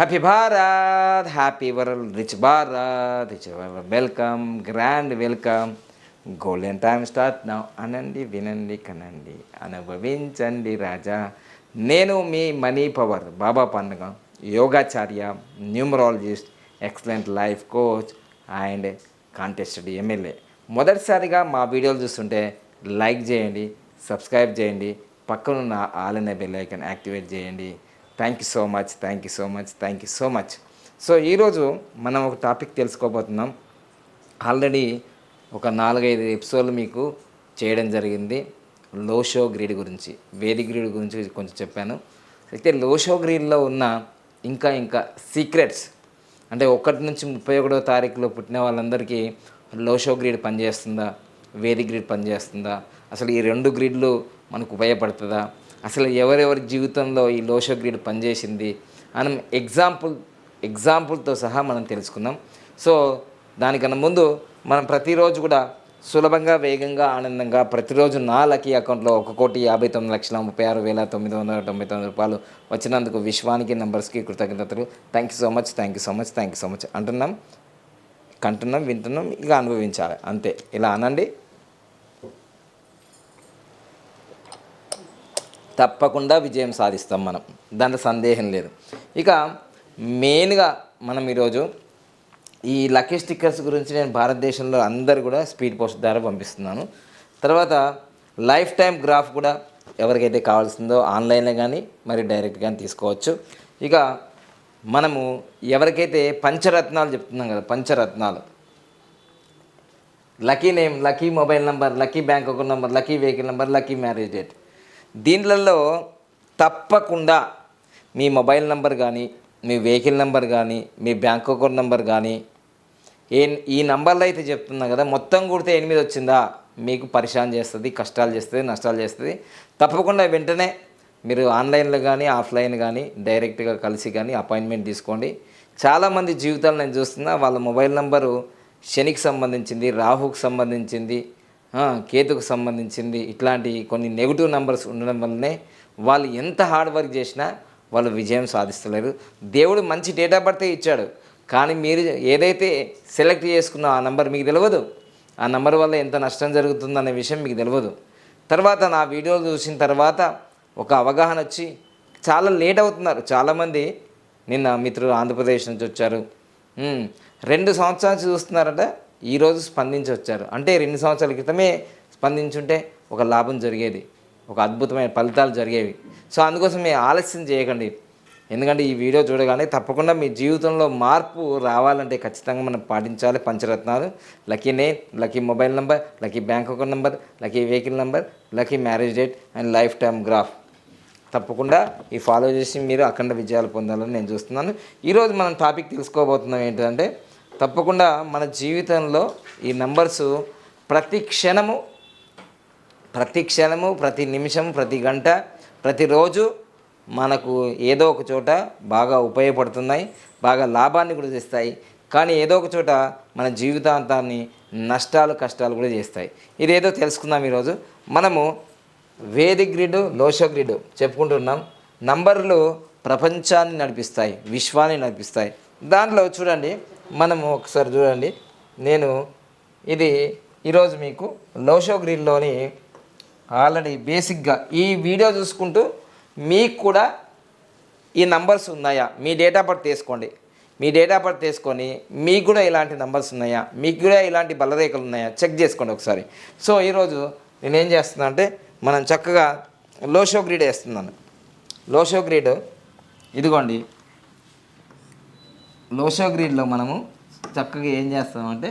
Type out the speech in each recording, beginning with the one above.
Happy Bharat happy world rich Bharat rich welcome grand welcome golden time start now అనండి వినండి కనండి అనుభవించండి రాజా నేను మీ మనీ పవర్ బాబా పండుగ యోగాచార్య numerologist excellent life coach and contested MLA మొదటిసారిగా మా వీడియోలు చూస్తుంటే లైక్ చేయండి సబ్స్క్రైబ్ చేయండి పక్కనున్న ఆల్ అనే బెల్ ఐకన్ యాక్టివేట్ చేయండి. Thank you so much thank you so much thank you so much so ఈరోజు మనం ఒక టాపిక్ తెలుసుకోబోతున్నాం. ఆల్రెడీ ఒక నాలుగైదు ఎపిసోడ్లు మీకు చేయడం జరిగింది. లోషో గ్రీడ్ గురించి వేది గ్రీడ్ గురించి కొంచెం చెప్పాను. అయితే లోషో గ్రీడ్లో ఉన్న ఇంకా ఇంకా సీక్రెట్స్ అంటే ఒకటి నుంచి ముప్పై ఒకటో తారీఖులో పుట్టిన వాళ్ళందరికీ లోషో గ్రీడ్ పనిచేస్తుందా? వేది గ్రీడ్ పనిచేస్తుందా? అసలు ఈ రెండు గ్రీడ్లు మనకు ఉపయోగపడుతుందా? అసలు ఎవరెవరి జీవితంలో ఈ లోషో గ్రిడ్ పనిచేసింది మనం ఎగ్జాంపుల్ ఎగ్జాంపుల్తో సహా మనం తెలుసుకుందాం. సో దానికన్నా ముందు మనం ప్రతిరోజు కూడా సులభంగా వేగంగా ఆనందంగా ప్రతిరోజు నా లక్కీ అకౌంట్లో ఒక కోటి యాభై తొమ్మిది లక్షల ముప్పై ఆరు వేల తొమ్మిది వందల తొంభై తొమ్మిది రూపాయలు వచ్చినందుకు విశ్వానికి నంబర్స్కి కృతజ్ఞతలు. Thank you so much thank you so much thank you so much అంటున్నాం కంటున్నాం వింటున్నాం ఇక అనుభవించాలి. అంతే. ఇలా అనండి. తప్పకుండా విజయం సాధిస్తాం మనం. దాంట్లో సందేహం లేదు. ఇక మెయిన్గా మనం ఈరోజు ఈ లక్కీ స్టిక్కర్స్ గురించి నేను భారతదేశంలో అందరు కూడా స్పీడ్ పోస్ట్ ద్వారా పంపిస్తున్నాను. తర్వాత లైఫ్ టైం గ్రాఫ్ కూడా ఎవరికైతే కావాల్సిందో ఆన్లైన్లో కానీ మరి డైరెక్ట్ కానీ తీసుకోవచ్చు. ఇక మనము ఎవరికైతే పంచరత్నాలు చెప్తున్నాం కదా పంచరత్నాలు. Lucky name lucky mobile number lucky bank account number lucky vehicle number lucky marriage date. దీంట్లలో తప్పకుండా మీ మొబైల్ నెంబర్ కానీ మీ వెహికల్ నెంబర్ కానీ మీ బ్యాంక్ అకౌంట్ నెంబర్ కానీ ఏ ఈ నంబర్లు అయితే చెప్తున్నా కదా మొత్తం కుడితే ఎనిమిది వచ్చిందా? మీకు పరిశాన్ చేస్తుంది కష్టాలు చేస్తుంది నష్టాలు చేస్తుంది. తప్పకుండా వెంటనే మీరు ఆన్లైన్లో కానీ ఆఫ్లైన్ కానీ డైరెక్ట్గా కలిసి కానీ అపాయింట్మెంట్ తీసుకోండి. చాలామంది జీవితాలు నేను చూస్తున్నా వాళ్ళ మొబైల్ నెంబరు శనికి సంబంధించింది రాహుకు సంబంధించింది కేతుకు సంబంధించింది ఇట్లాంటి కొన్ని నెగిటివ్ నెంబర్స్ ఉండడం వల్లనే వాళ్ళు ఎంత హార్డ్ వర్క్ చేసినా వాళ్ళు విజయం సాధిస్తలేరు. దేవుడు మంచి డేట్ ఆఫ్ బర్త్ ఇచ్చాడు. కానీ మీరు ఏదైతే సెలెక్ట్ చేసుకున్న ఆ నెంబర్ మీకు తెలియదు. ఆ నెంబర్ వల్ల ఎంత నష్టం జరుగుతుందనే విషయం మీకు తెలియదు. తర్వాత నా వీడియోలు చూసిన తర్వాత ఒక అవగాహన వచ్చి చాలా లేట్ అవుతున్నారు. చాలామంది నిన్న మిత్రులు ఆంధ్రప్రదేశ్ నుంచి వచ్చారు. రెండు సంవత్సరాల నుంచి చూస్తున్నారట. ఈరోజు స్పందించి వచ్చారు. అంటే రెండు సంవత్సరాల క్రితమే స్పందించుంటే ఒక లాభం జరిగేది. ఒక అద్భుతమైన ఫలితాలు జరిగేవి. సో అందుకోసం మీ ఆలస్యం చేయకండి. ఎందుకంటే ఈ వీడియో చూడగానే తప్పకుండా మీ జీవితంలో మార్పు రావాలంటే ఖచ్చితంగా మనం పాటించాలి. పంచరత్నాలు lucky name lucky mobile number lucky bank account number lucky vehicle number lucky marriage date and life time graph. తప్పకుండా ఈ ఫాలో చేసి మీరు అఖండ విజయాలు పొందాలని నేను చూస్తున్నాను. ఈరోజు మనం టాపిక్ తెలుసుకోబోతున్నాం ఏంటంటే తప్పకుండా మన జీవితంలో ఈ నంబర్స్ ప్రతి క్షణము ప్రతి క్షణము ప్రతి నిమిషం ప్రతి గంట ప్రతిరోజు మనకు ఏదో ఒక చోట బాగా ఉపయోగపడుతున్నాయి బాగా లాభాన్ని కూడా చేస్తాయి కానీ ఏదో ఒక చోట మన జీవితాంతాన్ని నష్టాలు కష్టాలు కూడా చేస్తాయి. ఇదేదో తెలుసుకుందాం ఈరోజు. మనము వేది గ్రిడ్ లోషో గ్రిడ్ చెప్పుకుంటున్నాం. నంబర్లు ప్రపంచాన్ని నడిపిస్తాయి విశ్వాన్ని నడిపిస్తాయి. దాంట్లో చూడండి. మనము ఒకసారి చూడండి. నేను ఇది ఈరోజు మీకు లోషో గ్రిల్లోని ఆల్రెడీ బేసిక్గా ఈ వీడియో చూసుకుంటూ మీకు కూడా ఈ నంబర్స్ ఉన్నాయా? మీ డేట్ ఆఫ్ బర్త్ తీసుకోండి మీ డేట్ ఆఫ్ బర్త్ తీసుకొని మీకు కూడా ఇలాంటి నంబర్స్ ఉన్నాయా? మీకు కూడా ఇలాంటి బలరేఖలు ఉన్నాయా? చెక్ చేసుకోండి ఒకసారి. సో ఈరోజు నేనేం చేస్తున్నా అంటే మనం చక్కగా లోషో గ్రీడ్ వేస్తున్నాను. లోషో గ్రీడ్ ఇదిగోండి. లోషో గ్రీడ్లో మనము చక్కగా ఏం చేస్తామంటే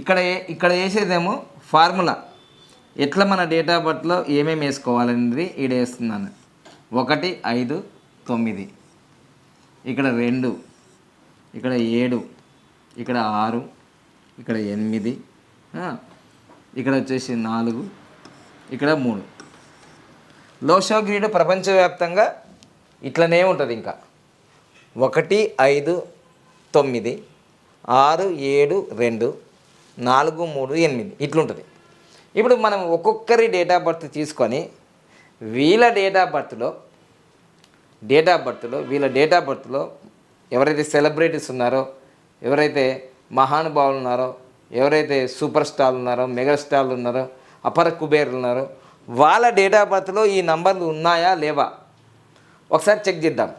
ఇక్కడ ఇక్కడ వేసేదేమో ఫార్ములా. ఎట్లా మన డేట్ ఆఫ్ బర్త్లో ఏమేమి వేసుకోవాలనేది ఈడ వేస్తున్నాను. ఒకటి ఐదు తొమ్మిది. ఇక్కడ రెండు ఇక్కడ ఏడు ఇక్కడ ఆరు ఇక్కడ ఎనిమిది ఇక్కడ వచ్చేసి నాలుగు ఇక్కడ మూడు. లోషో గ్రీడ్ ప్రపంచవ్యాప్తంగా ఇట్లనే ఉంటుంది ఇంకా. ఒకటి ఐదు తొమ్మిది ఆరు ఏడు రెండు నాలుగు మూడు ఎనిమిది. ఇట్లుంటుంది. ఇప్పుడు మనం ఒక్కొక్కరి డేట్ ఆఫ్ బర్త్ తీసుకొని వీళ్ళ డేట్ ఆఫ్ బర్త్లో డేట్ ఆఫ్ బర్త్లో వీళ్ళ డేట్ ఆఫ్ బర్త్లో ఎవరైతే సెలబ్రిటీస్ ఉన్నారో ఎవరైతే మహానుభావులు ఉన్నారో ఎవరైతే సూపర్ స్టార్లు ఉన్నారో మెగాస్టార్లు ఉన్నారో అపర కుబేర్లు ఉన్నారో వాళ్ళ డేట్ ఆఫ్ బర్త్లో ఈ నంబర్లు ఉన్నాయా లేవా? ఒకసారి చెక్ చేద్దాం.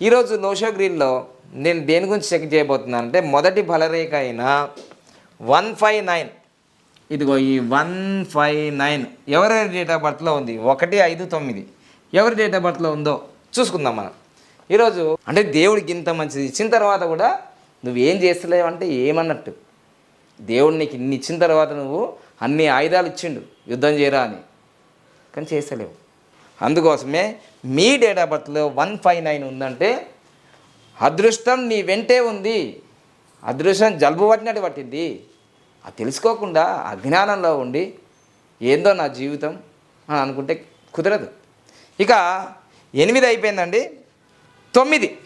ఈరోజు నోషో గ్రీన్లో నేను దేని గురించి చెక్ చేయబోతున్నాను అంటే మొదటి బలరేఖ అయిన వన్ ఫైవ్ నైన్. ఇదిగో ఈ వన్ ఫైవ్ నైన్. ఎవరి డేట్ ఆఫ్ బర్త్లో ఉంది? ఒకటి ఐదు తొమ్మిది. ఎవరి డేట్ ఆఫ్ బర్త్లో ఉందో చూసుకుందాం మనం. ఈరోజు అంటే దేవుడికి ఇంత మంచిది. ఇచ్చిన తర్వాత కూడా నువ్వేం చేస్తలేవు అంటే ఏమన్నట్టు. దేవుడు నీకు ఇన్ని ఇచ్చిన తర్వాత నువ్వు అన్ని ఆయుధాలు ఇచ్చిండు. యుద్ధం చేయరా అని. కానీ చేస్తలేవు. అందుకోసమే మీ డేట్ ఆఫ్ బర్త్లో వన్ ఫైవ్ నైన్ ఉందంటే అదృష్టం నీ వెంటే ఉంది. అదృష్టం జలుబు పట్టినట్టు పట్టింది. అది తెలుసుకోకుండా అజ్ఞానంలో ఉండి ఏందో నా జీవితం అని అనుకుంటే కుదరదు. ఇక ఎనిమిది అయిపోయిందండి. తొమ్మిది.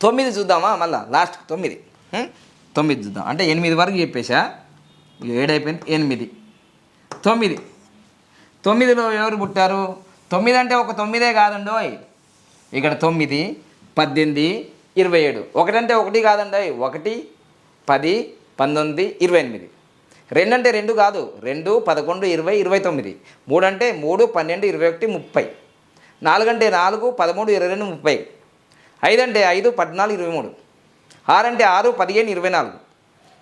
తొమ్మిది చూద్దామా మళ్ళా? లాస్ట్ తొమ్మిది. తొమ్మిది చూద్దాం. అంటే ఎనిమిది వరకు చెప్పేశా? ఏడైపోయింది ఎనిమిది. తొమ్మిది. తొమ్మిదిలో ఎవరు పుట్టారు? తొమ్మిది అంటే ఒక తొమ్మిదే కాదండి ఇక్కడ తొమ్మిది. పద్దెనిమిది ఇరవై ఏడు. ఒకటంటే ఒకటి కాదండి ఒకటి పది పంతొమ్మిది ఇరవై ఎనిమిది. రెండు అంటే రెండు కాదు రెండు పదకొండు ఇరవై ఇరవై తొమ్మిది. మూడు అంటే మూడు పన్నెండు ఇరవై ఒకటి ముప్పై. నాలుగు అంటే నాలుగు పదమూడు ఇరవై రెండు ముప్పై. ఐదు అంటే ఐదు పద్నాలుగు ఇరవై మూడు. ఆరు అంటే ఆరు పదిహేను ఇరవై నాలుగు.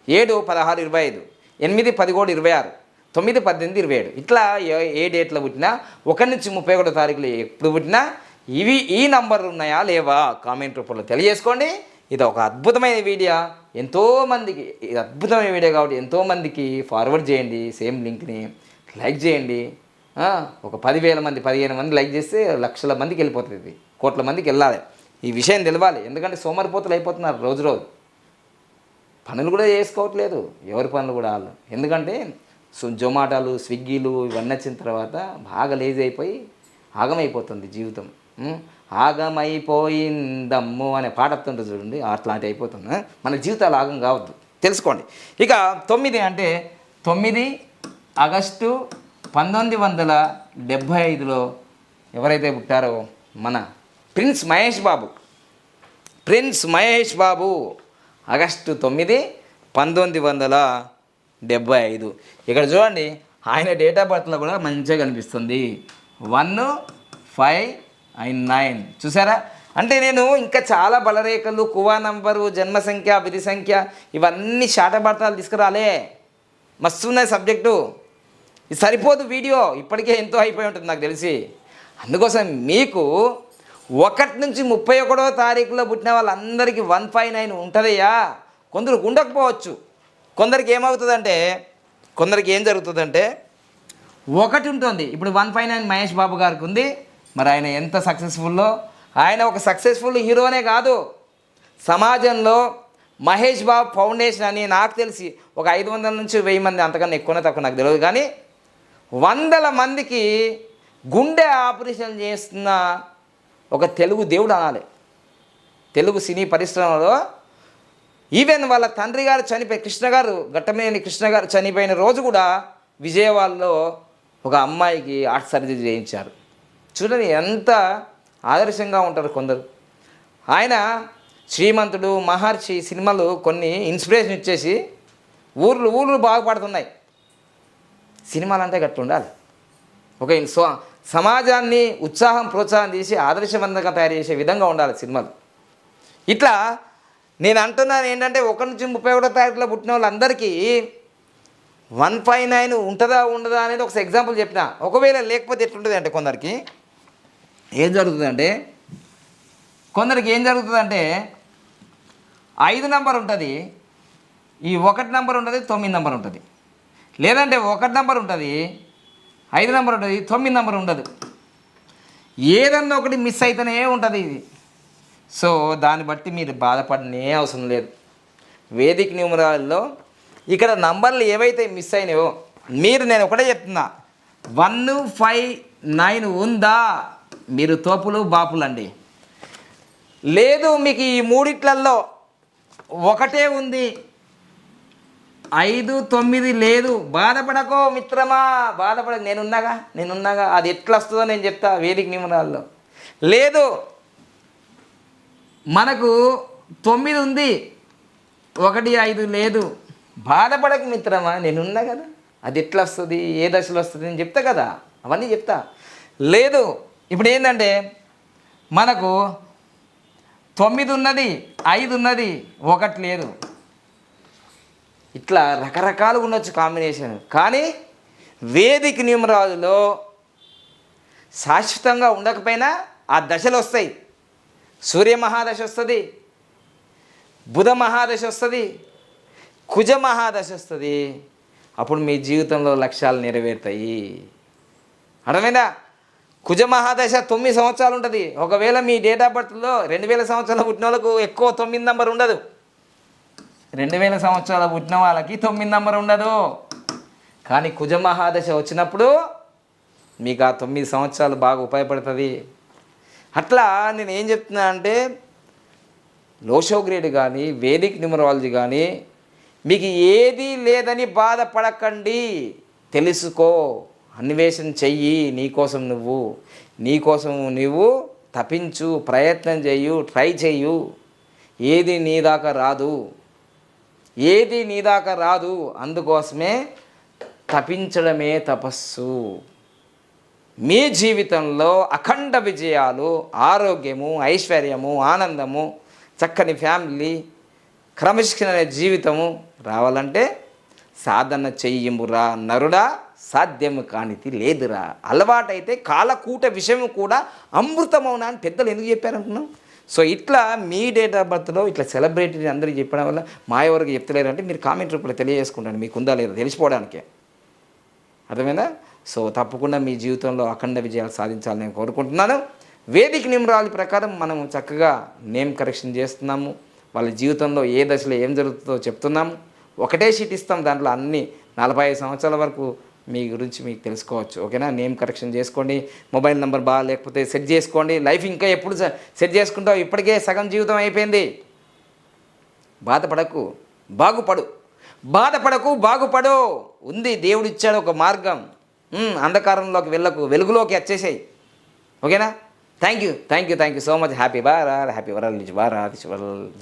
ఏడు పదహారు ఇరవై ఐదు. ఎనిమిది పదిహేడు ఇరవై ఆరు. తొమ్మిది పద్దెనిమిది ఇరవై ఏడు. ఇట్లా ఏ- ఏ డేట్లో పుట్టినా ఒకటి నుంచి ముప్పై ఒకటో తారీఖులు ఎప్పుడు పుట్టినా ఇవి ఈ నంబర్లు ఉన్నాయా లేవా? కామెంట్ రూపంలో తెలియజేసుకోండి. ఇది ఒక అద్భుతమైన వీడియో. ఎంతోమందికి ఇది అద్భుతమైన వీడియో కాబట్టి ఎంతోమందికి ఫార్వర్డ్ చేయండి సేమ్ లింక్ని లైక్ చేయండి. ఒక పదివేల మంది పదిహేను మంది లైక్ చేస్తే లక్షల మందికి వెళ్ళిపోతుంది ఇది. కోట్ల మందికి వెళ్ళాలి. ఈ విషయం తెలవాలి. ఎందుకంటే సోమరిపోతలు అయిపోతున్నారు రోజు రోజు. పనులు కూడా చేసుకోవట్లేదు. ఎవరి పనులు కూడా వాళ్ళు ఎందుకంటే జొమాటోలు స్విగ్గీలు ఇవన్నీ వచ్చిన తర్వాత బాగా లేజీ అయిపోయి ఆగమైపోతుంది జీవితం. ఆగమైపోయిందమ్ము అనే పాట వస్తుంటుంది చూడండి అట్లాంటి అయిపోతుంది. మన జీవితాలు ఆగం కావద్దు. తెలుసుకోండి. ఇక తొమ్మిది అంటే తొమ్మిది ఆగస్టు పంతొమ్మిది వందల డెబ్భై ఐదులో ఎవరైతే పుట్టారో మన prince Mahesh Babu. Prince Mahesh Babu August తొమ్మిది పంతొమ్మిది వందల డెబ్భై ఐదు. ఇక్కడ చూడండి ఆయన డేట్ ఆఫ్ బర్త్లో కూడా మంచిగా కనిపిస్తుంది. One five and nine. చూసారా? అంటే నేను ఇంకా చాలా బలరేఖలు కువా నంబరు జన్మ సంఖ్య విధి సంఖ్య ఇవన్నీ శాటపాఠాలు తీసుకురాలే. మస్తు ఉన్నాయి సబ్జెక్టు. ఇది సరిపోదు వీడియో. ఇప్పటికే ఎంతో అయిపోయి ఉంటుంది నాకు తెలిసి. అందుకోసం మీకు ఒకటి నుంచి ముప్పై ఒకటో తారీఖులో పుట్టిన వాళ్ళందరికీ వన్ ఫైవ్ నైన్ ఉంటుందయ్యా. కొందరికి ఉండకపోవచ్చు. కొందరికి ఏమవుతుందంటే కొందరికి ఏం జరుగుతుందంటే ఒకటి ఉంటుంది. ఇప్పుడు one five nine Mahesh Babu గారికి ఉంది. మరి ఆయన ఎంత సక్సెస్ఫుల్లో ఆయన ఒక సక్సెస్ఫుల్ హీరోనే కాదు. సమాజంలో మహేష్ బాబు ఫౌండేషన్ అని నాకు తెలిసి ఒక ఐదు వందల నుంచి వెయ్యి మంది అంతకన్నా ఎక్కువనే తక్కువ నాకు తెలియదు. కానీ వందల మందికి గుండె ఆపరేషన్ చేస్తున్న ఒక తెలుగు దేవుడు అనాలి. తెలుగు సినీ పరిశ్రమలో ఈవెన్ వాళ్ళ తండ్రి గారు చనిపోయి కృష్ణ గారు కృష్ణగారు కృష్ణ గారు చనిపోయిన రోజు కూడా విజయవాడలో ఒక అమ్మాయికి హార్ట్ సర్జరీ చేయించారు. చూడండి ఎంత ఆదర్శంగా ఉంటారు కొందరు. ఆయన శ్రీమంతుడు మహర్షి సినిమాలు కొన్ని ఇన్స్పిరేషన్ ఇచ్చేసి ఊర్లు ఊర్లు బాగుపడుతున్నాయి. సినిమాలు అంటే గట్టు ఉండాలి. ఒక సో సమాజాన్ని ఉత్సాహం ప్రోత్సాహం చేసి ఆదర్శవంతంగా తయారు చేసే విధంగా ఉండాలి సినిమాలు. ఇట్లా నేను అంటున్నాను ఏంటంటే ఒకటి నుంచి ముప్పై ఒకటో తారీఖులో పుట్టిన వాళ్ళందరికీ వన్ ఫైవ్ నైన్ ఉంటుందా ఉండదా అనేది ఒక ఎగ్జాంపుల్ చెప్పిన. ఒకవేళ లేకపోతే ఎట్లుంటుంది అంటే కొందరికి ఏం జరుగుతుందంటే కొందరికి ఏం జరుగుతుందంటే ఐదు నెంబర్ ఉంటుంది ఈ ఒకటి నెంబర్ ఉంటుంది తొమ్మిది నెంబర్ ఉంటుంది. లేదంటే ఒకటి నెంబర్ ఉంటుంది ఐదు నెంబర్ ఉంటుంది తొమ్మిది నెంబర్ ఉండదు. ఏదన్నా ఒకటి మిస్ అయితేనే ఉంటుంది ఇది. సో దాన్ని బట్టి మీరు బాధపడనే అవసరం లేదు. వేదిక న్యూమరాల్లో ఇక్కడ నంబర్లు ఏవైతే మిస్ అయినాయో మీరు నేను ఒకటే చెప్తున్నా. వన్ ఫైవ్ నైన్ ఉందా? మీరు తోపులు బాపులండి. లేదు మీకు ఈ మూడిట్లల్లో ఒకటే ఉంది. ఐదు తొమ్మిది లేదు. బాధపడకో మిత్రమా. బాధపడ నేనున్నాగా? నేనున్నాగా? అది ఎట్లా వస్తుందో నేను చెప్తా వేదిక నియమనాల్లో లేదు. మనకు తొమ్మిది ఉంది. ఒకటి ఐదు లేదు. బాధపడకు మిత్రమా. నేనున్నా కదా. అది ఎట్లా వస్తుంది ఏ దశలో వస్తుంది? నేను చెప్తా కదా. అవన్నీ చెప్తా. లేదు. ఇప్పుడు ఏంటంటే మనకు తొమ్మిది ఉన్నది ఐదు ఉన్నది ఒకటి లేదు. ఇట్లా రకరకాలుగా ఉండొచ్చు కాంబినేషన్. కానీ వేదిక న్యూమరాజులో శాశ్వతంగా ఉండకపోయినా ఆ దశలు వస్తాయి. సూర్య మహాదశ వస్తుంది బుధ మహాదశ వస్తుంది కుజ మహాదశ వస్తుంది. అప్పుడు మీ జీవితంలో లక్ష్యాలు నెరవేరుతాయి. అర్థమైందా? కుజ మహాదశ తొమ్మిది సంవత్సరాలు ఉంటుంది. ఒకవేళ మీ డేట్ ఆఫ్ బర్త్లో రెండు వేల సంవత్సరాలు పుట్టిన వాళ్ళకు ఎక్కువ తొమ్మిది నంబర్ ఉండదు. రెండు వేల సంవత్సరాల పుట్టిన వాళ్ళకి తొమ్మిది నంబర్ ఉండదు. కానీ కుజ మహాదశ వచ్చినప్పుడు మీకు ఆ తొమ్మిది సంవత్సరాలు బాగా ఉపయోగపడుతుంది. అట్లా నేను ఏం చెప్తున్నా అంటే లోషోగ్రేడ్ కానీ వేదిక్ న్యూమరాలజీ కానీ మీకు ఏది లేదని బాధపడకండి. తెలుసుకో. అన్వేషణ చెయ్యి నీకోసం నువ్వు. నీకోసం నువ్వు తపించు ప్రయత్నం చేయు ట్రై చేయు ఏది నీ దాకా రాదు. ఏది నీ దాకా రాదు అందుకోసమే తపించడమే తపస్సు. మీ జీవితంలో అఖండ విజయాలు ఆరోగ్యము ఐశ్వర్యము ఆనందము చక్కని ఫ్యామిలీ క్రమశిక్షణ అనే జీవితము రావాలంటే సాధన చెయ్యమురా నరుడా. సాధ్యము కానిది లేదురా. అలవాటైతే కాలకూట విషయం కూడా అమృతమౌనా అని పెద్దలు ఎందుకు చెప్పారనుకున్నాం సో ఇట్లా మీ డేట్ ఆఫ్ బర్త్లో ఇట్లా సెలబ్రిటీ అందరికీ చెప్పడం వల్ల మా ఎవరికి చెప్తలేరు అంటే మీరు కామెంట్ రూపంలో తెలియజేసుకుంటాను. మీకు ఉందా లేదా తెలిసిపోవడానికే. అర్థమైందా? సో తప్పకుండా మీ జీవితంలో అఖండ విజయాలు సాధించాలని నేను కోరుకుంటున్నాను. వేదిక నియమరాల ప్రకారం మనం చక్కగా నేమ్ కరెక్షన్ చేస్తున్నాము. వాళ్ళ జీవితంలో ఏ దశలో ఏం జరుగుతుందో చెప్తున్నాము. ఒకటే షీట్ ఇస్తాం. దాంట్లో అన్ని నలభై ఐదు సంవత్సరాల వరకు మీ గురించి మీకు తెలుసుకోవచ్చు. ఓకేనా? నేమ్ కరెక్షన్ చేసుకోండి. మొబైల్ నెంబర్ బాగా లేకపోతే సెట్ చేసుకోండి. లైఫ్ ఇంకా ఎప్పుడు సెట్ చేసుకుంటావు? ఇప్పటికే సగం జీవితం అయిపోయింది. బాధపడకు. బాగుపడు. బాధపడకు బాగుపడు. ఉంది. దేవుడు ఇచ్చాడు ఒక మార్గం. అంధకారంలోకి వెళ్ళకు. వెలుగులోకి వచ్చేసాయి. ఓకేనా? Thank you thank you thank you so much. Happy Bara. Happy world బారా. వరల్